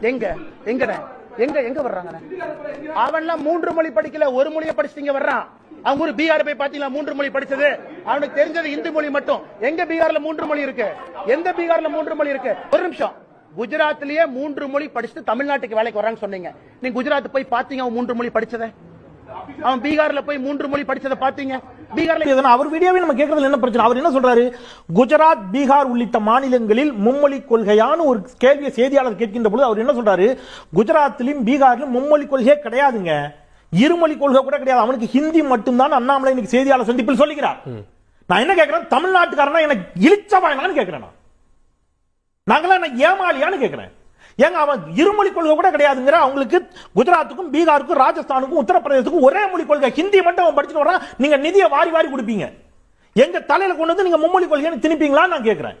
எங்க? எங்கண்ணே எங்க? எங்க வர்றாங்கண்ணே? அவன்லாம் மூன்று மொழி படிக்கல ஒரு மொழியை படிச்சுங்க வர்றான். அவங்க ஒரு பீகார் போய் பாத்தீங்களா? மூன்று மொழி படிச்சது. அவனுக்கு தெரிஞ்சது இந்து மொழி மட்டும். எங்க பீகார்ல மூன்று மொழி இருக்கு? எந்த பீகார்ல மூன்று மொழி இருக்கு? ஒரு நிமிஷம். குஜராத்லயே மூன்று மொழி படிச்சுட்டு தமிழ்நாட்டுக்கு வேலைக்கு வர்றான்னு சொன்னீங்க. நீங்க குஜராத் போய் பாத்தீங்க அவன் மூன்று மொழி படிச்சதை? அவன் பீகார்ல போய் மூன்று மொழி படிச்சதை பாத்தீங்க பீகார்ல அவர் வீடியோவில் நம்ம கேட்கறதுல என்ன பிரச்சனை? அவர் என்ன சொல்றாரு? குஜராத் பீகார் உள்ளிட்ட மாநிலங்களில் மும்மொழி கொள்கையான ஒரு கேள்வியை செய்தியாளர் கேட்கின்ற பொழுது அவர் என்ன சொல்றாரு? குஜராத்திலும் பீகாரிலும் மும்மொழி கொள்கையே கிடையாதுங்க. இருமொழி கொள்கை கூட கிடையாது. அவனுக்கு ஹிந்தி மட்டும்தான் அண்ணாமலை இன்னைக்கு செய்தியாளர் சந்திப்பில் சொல்லுகிறார் நான் என்ன கேட்கிறேன்? தமிழ்நாட்டுக்காரனா எனக்கு இழிச்சவாயனான்னு கேட்கிறேன் நான். நாங்களாம் என்ன ஏமாளியான்னு கேட்கிறேன். ஏங்க அவன் இருமொழி கொள்கை கூட கிடையாதுங்கிற அவங்களுக்கு குஜராத்துக்கும் பீகாருக்கும் ராஜஸ்தானுக்கும் உத்தரப்பிரதேசத்துக்கும் ஒரே மொழி கொள்கை. ஹிந்தி மட்டும் அவன் படிச்சுட்டு வரான் நீங்க நிதியை வாரி வாரி கொடுப்பீங்க. எங்க தலையில கொண்டு வந்து நீங்க மும்மொழி கொள்கைன்னு திணிப்பீங்களான்னு நான் கேட்கிறேன்